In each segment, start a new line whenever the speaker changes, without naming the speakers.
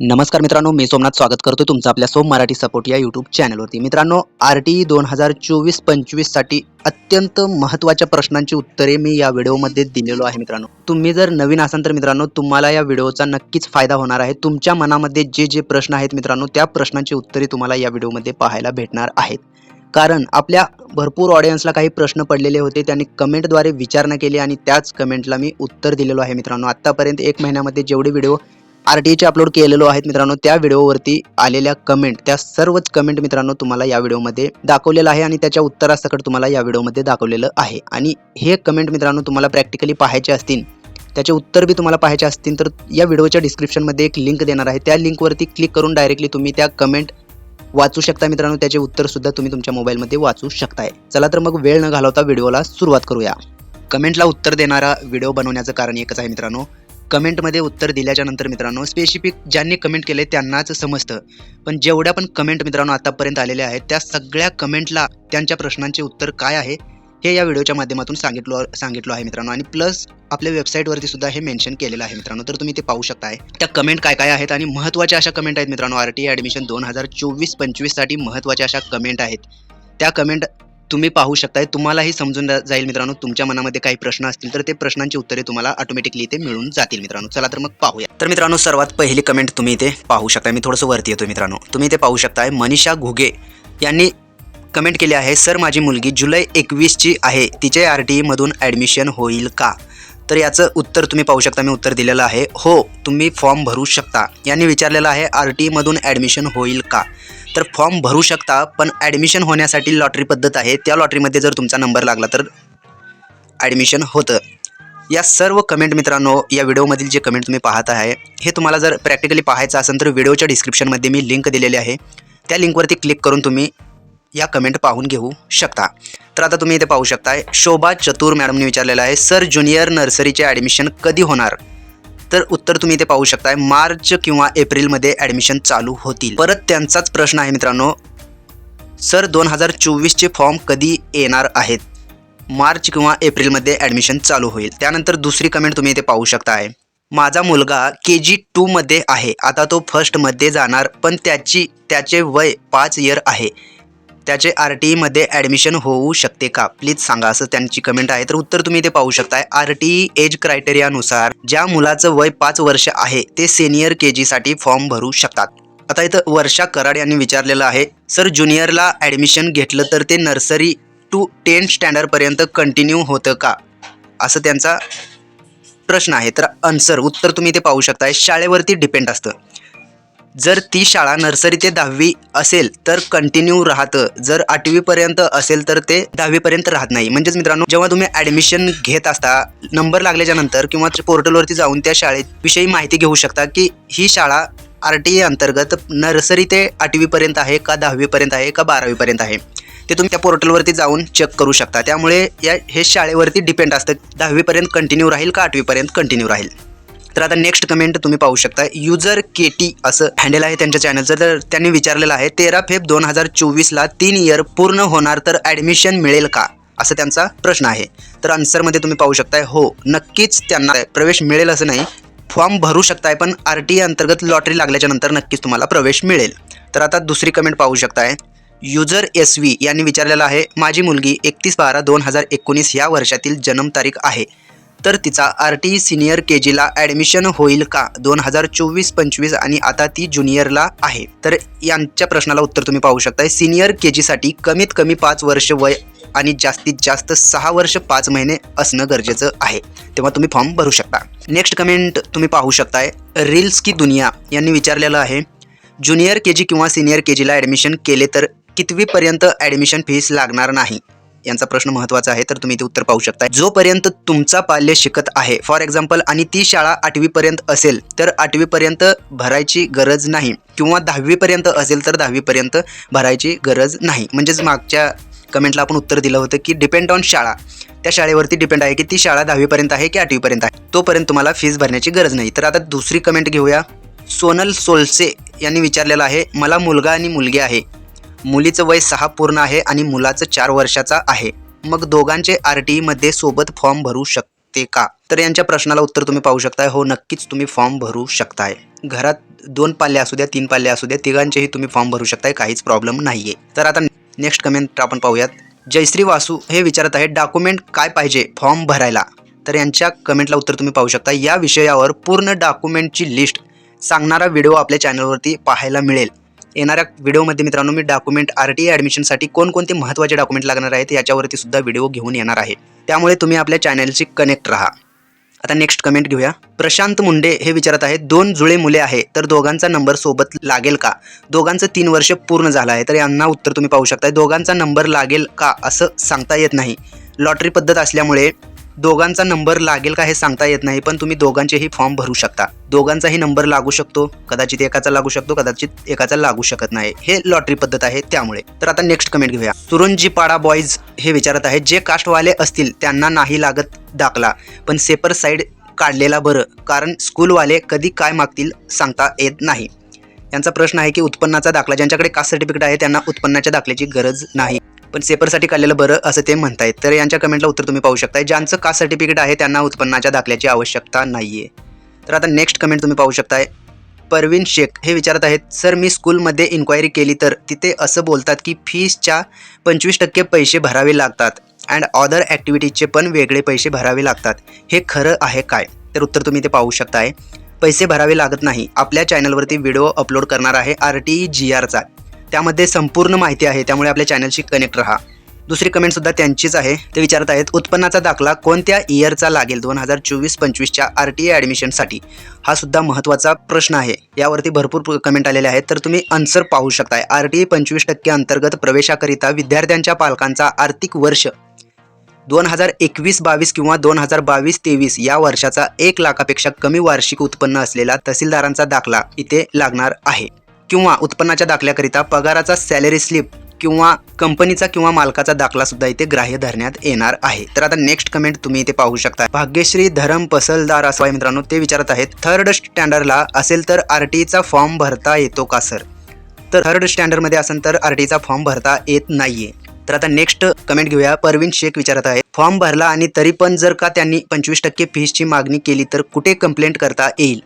नमस्कार मित्रांनो मी सोमनाथ स्वागत करतो तुमचं आपल्या सोम मराठी सपोर्ट या यूट्यूब चॅनलवरती मित्रांनो आर टी दोन हजार चोवीस पंचवीससाठी अत्यंत महत्त्वाच्या प्रश्नांची उत्तरे मी या व्हिडिओमध्ये दिलेलो आहे मित्रांनो. तुम्ही जर नवीन असाल तर मित्रांनो तुम्हाला या व्हिडिओचा नक्कीच फायदा होणार आहे. तुमच्या मनामध्ये जे जे प्रश्न आहेत मित्रांनो त्या प्रश्नांची उत्तरे तुम्हाला या व्हिडिओमध्ये पाहायला भेटणार आहेत. कारण आपल्या भरपूर ऑडियन्सला काही प्रश्न पडलेले होते त्यांनी कमेंटद्वारे विचारणा केली आणि त्याच कमेंटला मी उत्तर दिलेलो आहे मित्रांनो. आत्तापर्यंत एक महिन्यामध्ये जेवढे व्हिडिओ आर टी अपलोड केलेलो आहेत मित्रांनो त्या व्हिडिओवरती आलेल्या कमेंट त्या सर्वच कमेंट मित्रांनो तुम्हाला या व्हिडिओमध्ये दाखवलेलं आहे आणि त्याच्या उत्तरासकट तुम्हाला या व्हिडिओमध्ये दाखवलेलं आहे. आणि हे कमेंट मित्रांनो तुम्हाला प्रॅक्टिकली पाहायचे असतील त्याचे उत्तर बी तुम्हाला पाहायचे असतील तर या व्हिडिओच्या डिस्क्रिप्शनमध्ये एक लिंक देणार आहे. त्या लिंकवरती क्लिक करून डायरेक्टली तुम्ही त्या कमेंट वाचू शकता मित्रांनो त्याचे उत्तरसुद्धा तुम्ही तुमच्या मोबाईलमध्ये वाचू शकताय. चला तर मग वेळ न घालवता व्हिडिओला सुरुवात करूया. कमेंटला उत्तर देणारा व्हिडिओ बनवण्याचं कारण एकच आहे मित्रांनो कमेंटमध्ये उत्तर दिल्याच्या नंतर मित्रांनो स्पेसिफिक ज्यांनी कमेंट केले त्यांनाच समजतं. पण जेवढ्या पण कमेंट मित्रांनो आतापर्यंत आलेल्या आहेत त्या सगळ्या कमेंटला त्यांच्या प्रश्नांचे उत्तर काय आहे हे या व्हिडिओच्या माध्यमातून सांगितलो सांगितलो आहे मित्रांनो. आणि प्लस आपल्या वेबसाईटवरती सुद्धा हे मेन्शन केलेलं आहे मित्रांनो. तर तुम्ही ते पाहू शकताय. त्या कमेंट काय काय आहेत आणि महत्त्वाच्या अशा कमेंट आहेत मित्रांनो. आर टी ॲडमिशन दोन हजार चोवीस पंचवीससाठी महत्त्वाच्या अशा कमेंट आहेत. त्या कमेंट तुम्ही पाहू शकताय तुम्हालाही समजून जाईल मित्रांनो. तुमच्या मनामध्ये काही प्रश्न असतील तर ते प्रश्नांची उत्तरे तुम्हाला ऑटोमॅटिकली इथे मिळून जातील मित्रांनो. चला तर मग पाहूया. तर मित्रांनो सर्वात पहिली कमेंट तुम्ही इथे पाहू शकता मी थोडंसं वरती येतो मित्रांनो. तुम्ही इथे पाहू शकताय मनीषा घुगे यांनी कमेंट केली आहे सर माझी मुलगी जुलै एकवीसची आहे. तिचे आर टी ईमधून ॲडमिशन होईल का? तर याचं उत्तर तुम्ही पाहू शकता. मी उत्तर दिलेलं आहे हो तुम्ही फॉर्म भरू शकता. यांनी विचारलेलं आहे आर टी ईमधून ॲडमिशन होईल का? तर फॉर्म भरू शकता पण ॲडमिशन होण्यासाठी लॉटरी पद्धत आहे. त्या लॉटरीमध्ये जर तुमचा नंबर लागला तर ॲडमिशन होतं. या सर्व कमेंट मित्रांनो या व्हिडिओमधील जे कमेंट तुम्ही पाहत आहे हे तुम्हाला जर प्रॅक्टिकली पाहायचं असेल तर व्हिडिओच्या डिस्क्रिप्शनमध्ये मी लिंक दिलेली आहे. त्या लिंकवरती क्लिक करून तुम्ही या कमेंट पाहून घेऊ शकता. तर आता तुम्ही इथे पाहू शकताय शोभा चतुर मॅडमने विचारलेलं आहे सर ज्युनियर नर्सरीचे ॲडमिशन कधी होणार? तर उत्तर तुम्ही इथे पाहू शकताय. मार्च किंवा एप्रिलमध्ये ॲडमिशन चालू होतील. परत त्यांचाच प्रश्न आहे मित्रांनो. सर दोन हजार चोवीसचे फॉर्म कधी येणार आहेत? मार्च किंवा एप्रिलमध्ये ॲडमिशन चालू होईल. त्यानंतर दुसरी कमेंट तुम्ही इथे पाहू शकताय. माझा मुलगा के जी टूमध्ये आहे. आता तो फर्स्टमध्ये जाणार पण त्याची त्याचे वय पाच इयर आहे. त्याचे आर टी ईमध्ये ॲडमिशन होऊ शकते का? प्लीज सांगा असं त्यांची कमेंट आहे. तर उत्तर तुम्ही इथे पाहू शकताय. आर टी एज क्रायटेरियानुसार ज्या मुलाचं वय पाच वर्ष आहे ते सिनियर के जीसाठी फॉर्म भरू शकतात. आता इथं वर्षा कराड यांनी विचारलेलं आहे सर ज्युनियरला ॲडमिशन घेतलं तर ते नर्सरी टू टेन स्टँडर्डपर्यंत कंटिन्यू होतं का? असं त्यांचा प्रश्न आहे. तर आन्सर उत्तर तुम्ही इथे पाहू शकताय. शाळेवरती डिपेंड असतं. जर ती शाळा नर्सरी ते दहावी असेल तर कंटिन्यू राहतं. जर आठवीपर्यंत असेल तर ते दहावीपर्यंत राहत नाही. म्हणजेच मित्रांनो जेव्हा तुम्ही ॲडमिशन घेत असता नंबर लागल्याच्या नंतर किंवा पोर्टलवरती जाऊन त्या शाळेविषयी माहिती घेऊ शकता की ही शाळा आर टी ए अंतर्गत नर्सरी ते आठवीपर्यंत आहे का दहावीपर्यंत आहे का बारावीपर्यंत आहे? ते तुम्ही त्या पोर्टलवरती जाऊन चेक करू शकता. त्यामुळे या हे शाळेवरती डिपेंड असतं. दहावीपर्यंत कंटिन्यू राहील का आठवीपर्यंत कंटिन्यू राहील? तर आता नेक्स्ट कमेंट तुम्ही पाहू शकता. युजर के टी असं हँडल आहे त्यांच्या चॅनलचं तर त्यांनी विचारलेलं आहे तेरा फेब दोन हजार चोवीसला तीन इयर पूर्ण होणार तर ॲडमिशन मिळेल का? असं त्यांचा प्रश्न आहे. तर आन्सरमध्ये तुम्ही पाहू शकताय हो नक्कीच त्यांना प्रवेश मिळेल असं नाही. फॉर्म भरू शकताय पण आर टी अंतर्गत लॉटरी लागल्याच्या नंतर नक्कीच तुम्हाला प्रवेश मिळेल. तर आता दुसरी कमेंट पाहू शकताय. युजर एस व्ही यांनी विचारलेलं आहे माझी मुलगी एकतीस बारा दोन हजार एकोणीस या वर्षातील जन्मतारीख आहे. तर तिचा आर टी सिनियर के जीला ॲडमिशन होईल का? दोन हजार चोवीस पंचवीस आणि आता ती ज्युनियरला आहे. तर यांच्या प्रश्नाला उत्तर तुम्ही पाहू शकताय. सिनियर के जीसाठी कमीत कमी पाच वर्ष वय आणि जास्तीत जास्त सहा वर्ष पाच महिने असणं गरजेचं आहे. तेव्हा तुम्ही फॉर्म भरू शकता. नेक्स्ट कमेंट तुम्ही पाहू शकताय. रील्स की दुनिया यांनी विचारलेलं आहे. ज्युनियर के जी किंवा सिनियर के जीला ॲडमिशन केले तर कितवीपर्यंत ॲडमिशन फीस लागणार नाही? यांचा प्रश्न महत्त्वाचा आहे तर तुम्ही ते उत्तर पाहू शकता जोपर्यंत तुमचा पाल्य शिकत आहे फॉर एक्झाम्पल आणि ती शाळा आठवीपर्यंत असेल तर आठवीपर्यंत भरायची गरज नाही. किंवा दहावीपर्यंत असेल तर दहावीपर्यंत भरायची गरज नाही. म्हणजेच मागच्या कमेंटला आपण उत्तर दिलं होतं की डिपेंड ऑन शाळा. त्या शाळेवरती डिपेंड आहे की ती शाळा दहावीपर्यंत आहे की आठवीपर्यंत आहे. तोपर्यंत तुम्हाला फीस भरण्याची गरज नाही. तर आता दुसरी कमेंट घेऊया. सोनल सोलसे यांनी विचारलेलं आहे मला मुलगा आणि मुलगी आहे. मुलीचं वय सहा पूर्ण आहे आणि मुलाचं चार वर्षाचा आहे. मग दोघांचे आर टी मध्ये सोबत फॉर्म भरू शकते का? तर यांच्या प्रश्नाला उत्तर तुम्ही पाहू शकताय. हो नक्कीच तुम्ही फॉर्म भरू शकताय. घरात दोन पाल्या असू द्या तीन पाल्या असू द्या तिघांचेही तुम्ही फॉर्म भरू शकताय. काहीच प्रॉब्लेम नाही आहे तर आता नेक्स्ट कमेंट आपण पाहूयात. जयश्री वासू हे विचारत आहे डॉक्युमेंट काय पाहिजे फॉर्म भरायला? तर यांच्या कमेंटला उत्तर तुम्ही पाहू शकता. या विषयावर पूर्ण डॉक्युमेंटची लिस्ट सांगणारा व्हिडिओ आपल्या चॅनलवरती पाहायला मिळेल. येणाऱ्या व्हिडिओमध्ये मित्रांनो मी डॉक्युमेंट आर टी ॲडमिशनसाठी कोणकोणते महत्त्वाचे डॉक्युमेंट लागणार आहेत याच्यावरती सुद्धा व्हिडिओ घेऊन येणार आहे. त्यामुळे तुम्ही आपल्या चॅनलशी कनेक्ट राहा. आता नेक्स्ट कमेंट घेऊया. प्रशांत मुंडे हे विचारत आहेत दोन जुळे मुले आहे तर दोघांचा नंबर सोबत लागेल का? दोघांचं तीन वर्ष पूर्ण झालं आहे तर यांना उत्तर तुम्ही पाहू शकता दोघांचा नंबर लागेल का? असं सांगता येत नाही. लॉटरी पद्धत असल्यामुळे दोघांचा नंबर लागेल का हे सांगता येत नाही पण तुम्ही दोघांचेही फॉर्म भरू शकता. दोघांचाही नंबर लागू शकतो. कदाचित एकाचा लागू शकतो कदाचित एकाचा लागू शकत नाही. हे लॉटरी पद्धत आहे त्यामुळे. तर आता नेक्स्ट कमेंट घेऊया. तुरुंजी पाडा बॉईज हे विचारत आहेत जे कास्टवाले असतील त्यांना नाही लागत दाखला पण सेपर साईड काढलेला बरं कारण स्कूलवाले कधी काय मागतील सांगता येत नाही. यांचा प्रश्न आहे की उत्पन्नाचा दाखला ज्यांच्याकडे कास्ट सर्टिफिकेट आहे त्यांना उत्पन्नाच्या दाखल्याची गरज नाही. पण सेपरसाठी काढलेलं बरं असं ते म्हणतायत. तर यांच्या कमेंटला उत्तर तुम्ही पाहू शकताय. ज्यांचं कास्ट सर्टिफिकेट आहे त्यांना उत्पन्नाच्या दाखल्याची आवश्यकता नाही आहे तर आता नेक्स्ट कमेंट तुम्ही पाहू शकताय. परवीन शेख हे विचारत आहेत सर मी स्कूलमध्ये इन्क्वायरी केली तर तिथे असं बोलतात की फीसच्या पंचवीस टक्के पैसे भरावे लागतात अँड ऑदर ॲक्टिव्हिटीजचे पण वेगळे पैसे भरावे लागतात. हे खरं आहे काय? तर उत्तर तुम्ही ते पाहू शकताय. पैसे भरावे लागत नाही. आपल्या चॅनलवरती व्हिडिओ अपलोड करणार आहे आर टी जी आरचा त्यामध्ये संपूर्ण माहिती आहे त्यामुळे आपल्या चॅनलशी कनेक्ट राहा. दुसरी कमेंटसुद्धा त्यांचीच आहे. ते विचारत आहेत उत्पन्नाचा दाखला कोणत्या इयरचा लागेल? दोन हजार चोवीस पंचवीसच्या आर टी ए ॲडमिशनसाठी हा सुद्धा महत्त्वाचा प्रश्न आहे. यावरती भरपूर कमेंट आलेले आहेत. तर तुम्ही आन्सर पाहू शकताय. आर टी पंचवीस टक्के अंतर्गत प्रवेशाकरिता विद्यार्थ्यांच्या पालकांचा आर्थिक वर्ष. दोन हजार एकवीस बावीस किंवा दोन हजार बावीस तेवीस या वर्षाचा एक लाखापेक्षा कमी वार्षिक उत्पन्न असलेला तहसीलदारांचा दाखला इथे लागणार आहे. किंवा उत्पन्नाच्या दाखल्याकरिता पगाराचा सॅलरी स्लिप किंवा कंपनीचा किंवा मालकाचा दाखला सुद्धा इथे ग्राह्य धरण्यात येणार आहे. तर आता नेक्स्ट कमेंट तुम्ही इथे पाहू शकता. भाग्यश्री धरम पसलदार असं आहे मित्रांनो ते विचारत आहेत थर्ड स्टँडर्डला असेल तर आर टीचा फॉर्म भरता येतो का सर तर थर्ड स्टँडर्डमध्ये असेल तर आर टीचा फॉर्म भरता येत नाहीये. तर आता नेक्स्ट कमेंट घेऊया. परवीन शेख विचारत आहे फॉर्म भरला आणि तरी पण जर का त्यांनी पंचवीस टक्के फीसची मागणी केली तर कुठे कंप्लेंट करता येईल?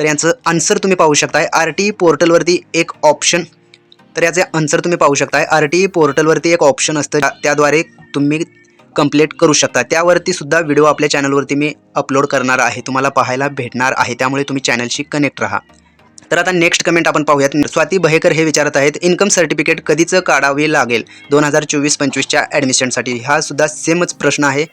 तर यांचं आन्सर तुम्ही पाहू शकताय. आर टी पोर्टलवरती एक ऑप्शन तर याचे आन्सर तुम्ही पाहू शकताय. आर टी पोर्टलवरती एक ऑप्शन असतं. त्या- त्याद्वारे तुम्ही कंप्लेंट करू शकता. त्यावरती सुद्धा व्हिडिओ आपल्या चॅनलवरती मी अपलोड करणार आहे. तुम्हाला पाहायला भेटणार आहे. त्यामुळे तुम्ही चॅनलशी कनेक्ट राहा. तर आता नेक्स्ट कमेंट आपण पाहूयात. स्वाती बहेकर हे विचारत आहेत इन्कम सर्टिफिकेट कधीचं काढावे लागेल? दोन हजार चोवीस पंचवीसच्या ॲडमिशनसाठी हा सुद्धा सेमच प्रश्न आहे.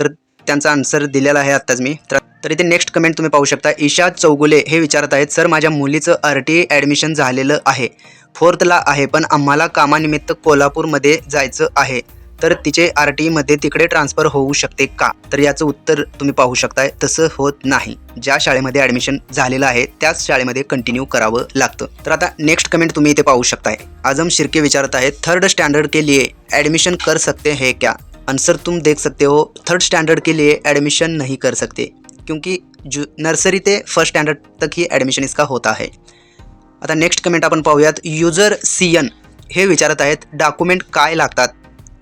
तर त्यांचा आन्सर दिलेला आहे आत्ताच मी. तर तर इथे नेक्स्ट कमेंट तुम्ही पाहू शकता. ईशा चौगुले हे विचारत आहेत सर माझ्या मुलीचं आर टी ॲडमिशन झालेलं आहे. फोर्थला आहे पण आम्हाला कामानिमित्त कोल्हापूरमध्ये जायचं आहे. तर तिचे आर टीमध्ये तिकडे ट्रान्सफर होऊ शकते का? तर याचं उत्तर तुम्ही पाहू शकताय तसं होत नाही. ज्या शाळेमध्ये ॲडमिशन झालेलं आहे त्याच शाळेमध्ये कंटिन्यू करावं लागतं. तर आता नेक्स्ट कमेंट तुम्ही इथे पाहू शकताय. आजम शिर्के विचारत आहे थर्ड स्टँडर्ड के लिए ॲडमिशन कर सकते है क्या? आंसर तुम देख सकते हो थर्ड स्टँडर्ड के लिए एडमिशन नहीं कर सकते. क्योंकि जु नर्सरी ते फर्स्ट स्टँडर्ड तक ही ॲडमिशन इसका होता आहे आता नेक्स्ट कमेंट आपण पाहूयात युजर सी एन हे विचारत आहेत डॉक्युमेंट काय लागतात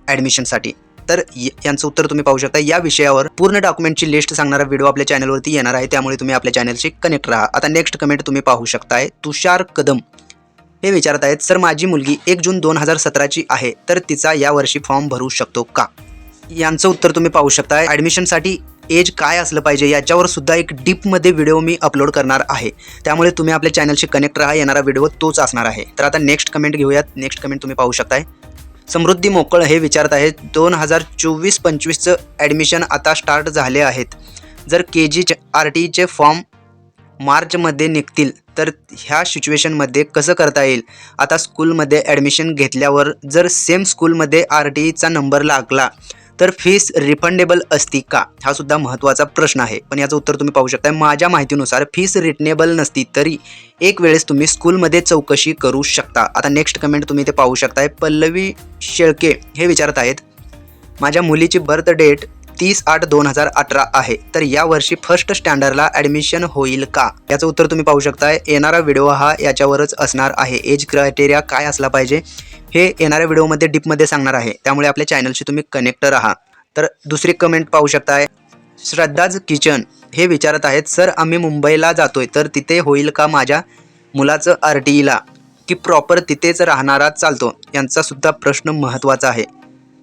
ॲडमिशनसाठी तर य- यांचं उत्तर तुम्ही पाहू शकता या विषयावर पूर्ण डॉक्युमेंटची लिस्ट सांगणारा व्हिडिओ आपल्या चॅनलवरती येणार आहे त्यामुळे तुम्ही आपल्या चॅनलशी कनेक्ट राहा. आता नेक्स्ट कमेंट तुम्ही पाहू शकताय तुषार कदम हे विचारत आहेत सर माझी मुलगी एक जून दोन हजार सतराची आहे तर तिचा यावर्षी फॉर्म भरू शकतो का? यांचं उत्तर तुम्ही पाहू शकता ॲडमिशनसाठी एज काय असलं पाहिजे याच्यावर सुद्धा एक डीपमध्ये व्हिडिओ मी अपलोड करणार आहे. त्यामुळे तुम्ही आपल्या चॅनलशी कनेक्ट राहा येणारा व्हिडिओ तोच असणार आहे. तर आता नेक्स्ट कमेंट घेऊयात. नेक्स्ट कमेंट तुम्ही पाहू शकताय. समृद्धी मोकळ हे विचारत आहेत दोन हजार चोवीस पंचवीसचं ॲडमिशन आता स्टार्ट झाले आहेत. जर के जी आर टीचे फॉर्म मार्चमध्ये निघतील तर ह्या सिच्युएशनमध्ये कसं करता येईल? आता स्कूलमध्ये ॲडमिशन घेतल्यावर जर सेम स्कूलमध्ये आर टी ईचा नंबर लागला तर फीस रिफंडेबल असती का? हा सुद्धा महत्त्वाचा प्रश्न आहे. पण याचं उत्तर तुम्ही पाहू शकता माझ्या माहितीनुसार फीस रिटनेबल नसती तरी एक वेळेस तुम्ही स्कूलमध्ये चौकशी करू शकता. आता नेक्स्ट कमेंट तुम्ही ते पाहू शकताय. पल्लवी शेळके हे विचारत आहेत. माझ्या मुलीची बर्थ डेट तीस आठ दोन हजार अठरा आहे. तर यावर्षी फर्स्ट स्टँडर्डला ॲडमिशन होईल का? याचं उत्तर तुम्ही पाहू शकताय. येणारा व्हिडिओ हा याच्यावरच असणार आहे. एज क्रायटेरिया काय असला पाहिजे? हे येणाऱ्या व्हिडिओमध्ये डीपमध्ये सांगणार आहे. त्यामुळे आपल्या चॅनलशी तुम्ही कनेक्ट राहा. तर दुसरी कमेंट पाहू शकताय. श्रद्धाज किचन हे विचारत आहेत सर आम्ही मुंबईला जातोय तर तिथे होईल का माझ्या मुलाचं आर टी ईला की प्रॉपर तिथेच राहणारा चालतो? यांचा सुद्धा प्रश्न महत्त्वाचा आहे.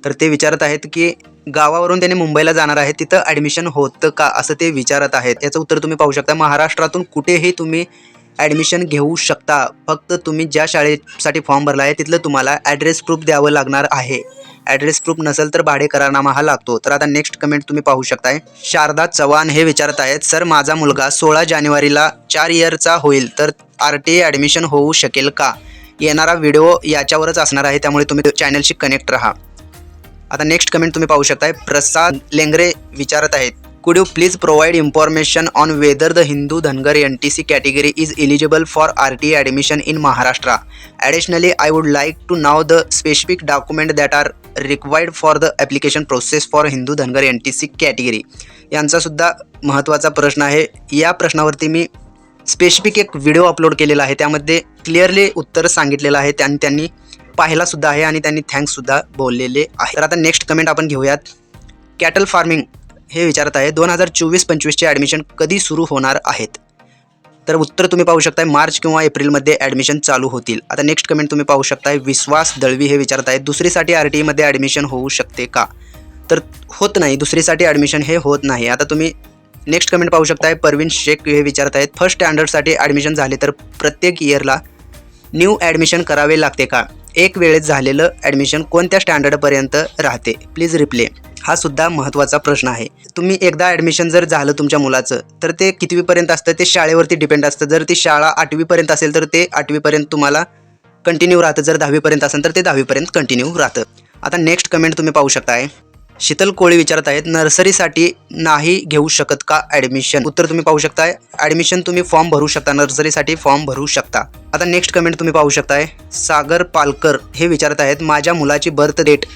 तर ते विचारत आहेत की गावावरून त्याने मुंबईला जाणार आहे तिथं ॲडमिशन होतं का असं ते विचारत आहेत. याचं उत्तर तुम्ही पाहू शकता. महाराष्ट्रातून कुठेही तुम्ही ॲडमिशन घेऊ शकता. फक्त तुम्ही ज्या शाळेसाठी फॉर्म भरला आहे तिथलं तुम्हाला ॲड्रेस प्रूफ द्यावं लागणार आहे. ॲड्रेस प्रूफ नसेल तर भाडे करारनामा हा लागतो. तर आता नेक्स्ट कमेंट तुम्ही पाहू शकताय. शारदा चव्हाण हे विचारत आहेत सर माझा मुलगा सोळा जानेवारीला चार इयरचा होईल तर आर टी ए ॲडमिशन होऊ शकेल का? येणारा व्हिडिओ याच्यावरच असणार आहे त्यामुळे तुम्ही चॅनलशी कनेक्ट राहा. आता नेक्स्ट कमेंट तुम्ही पाहू शकताय. प्रसाद लेंगरे विचारत आहेत could you please provide information on whether the Hindu Dhangar N T C category is eligible for R T admission in Maharashtra additionally I would like to know the specific document that are required for the application process for Hindu Dhangar N T C category यांचासुद्धा महत्त्वाचा प्रश्न आहे. या प्रश्नावरती मी specific एक video upload केलेला आहे. त्यामध्ये क्लिअरली उत्तर सांगितलेलं आहे. आणि त्यांनी पाहिला सुद्धा आहे आणि त्यांनी थँक्ससुद्धा बोललेले आहे. तर आता नेक्स्ट कमेंट आपण घेऊयात. कॅटल फार्मिंग हे विचारत आहे. दोन हजार चोवीस पंचवीसचे ॲडमिशन कधी सुरू होणार आहेत? तर उत्तर तुम्ही पाहू शकताय मार्च किंवा एप्रिलमध्ये ॲडमिशन चालू होतील. आता नेक्स्ट कमेंट तुम्ही पाहू शकताय विश्वास दळवी हे विचारत आहे दुसरीसाठी आर टी ईमध्ये ॲडमिशन होऊ शकते का? तर होत नाही दुसरीसाठी ॲडमिशन हे होत नाही. आता तुम्ही नेक्स्ट कमेंट पाहू शकताय परवीन शेख हे विचारत आहेत फर्स्ट स्टँडर्डसाठी ॲडमिशन झाले तर प्रत्येक इयरला न्यू ॲडमिशन करावे लागते का? एक वेळेत झालेलं ॲडमिशन कोणत्या स्टँडर्डपर्यंत राहते? प्लीज रिप्ले हा सुद्धा महत्त्वाचा प्रश्न आहे. तुम्ही एकदा ॲडमिशन जर झालं तुमच्या मुलाचं तर ते कितवीपर्यंत असतं? ते शाळेवरती डिपेंड असतं. जर ती शाळा आठवीपर्यंत असेल तर ते आठवीपर्यंत तुम्हाला कंटिन्यू राहतं. जर दहावीपर्यंत असेल तर ते दहावीपर्यंत कंटिन्यू राहतं. आता नेक्स्ट कमेंट तुम्ही पाहू शकताय. शीतल कोळी विचारत आहेत नर्सरीसाठी नाही घेऊ शकत का ॲडमिशन उत्तर तुम्ही पाहू शकताय. ॲडमिशन तुम्ही फॉर्म भरू शकता नर्सरीसाठी फॉर्म भरू शकता. आता नेक्स्ट कमेंट तुम्ही पाहू शकताय. सागर पालकर हे विचारत आहेत माझ्या मुलाची बर्थ डेट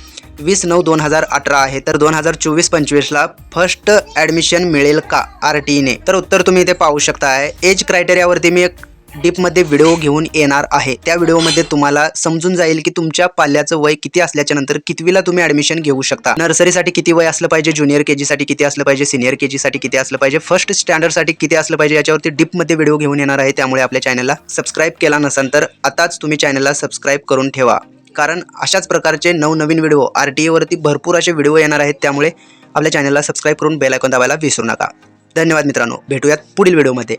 वीस नऊ दोन हजार अठरा आहे तर दोन हजार चोवीस पंचवीसला फर्स्ट ॲडमिशन मिळेल का आर टीने तर उत्तर तुम्ही इथे पाहू शकताय. एज क्रायटेरियावरती मी एक डीपमध्ये व्हिडिओ घेऊन येणार आहे. त्या व्हिडिओमध्ये तुम्हाला समजून जाईल की तुमच्या पाल्याचं वय किती असल्याच्या नंतर कितवीला तुम्ही ॲडमिशन घेऊ शकता. नर्सरीसाठी किती वय असलं पाहिजे ज्युनियर के जीसाठी किती असलं पाहिजे सिनियर के जीसाठी किती असलं पाहिजे फर्स्ट स्टँडर्डसाठी किती असलं पाहिजे याच्यावरती डीपमध्ये व्हिडिओ घेऊन येणार आहे. त्यामुळे आपल्या चॅनलला सबस्क्राईब केला नसेल तर आताच तुम्ही चॅनलला सबस्क्राईब करून ठेवा. कारण अशाच प्रकारचे नवनवीन व्हिडिओ आर टी एवरती भरपूर असे व्हिडिओ येणार आहेत. त्यामुळे आपल्या चॅनलला सबस्क्राईब करून बेलायकॉन दाबायला विसरू नका. धन्यवाद मित्रांनो. भेटूयात पुढील व्हिडिओमध्ये.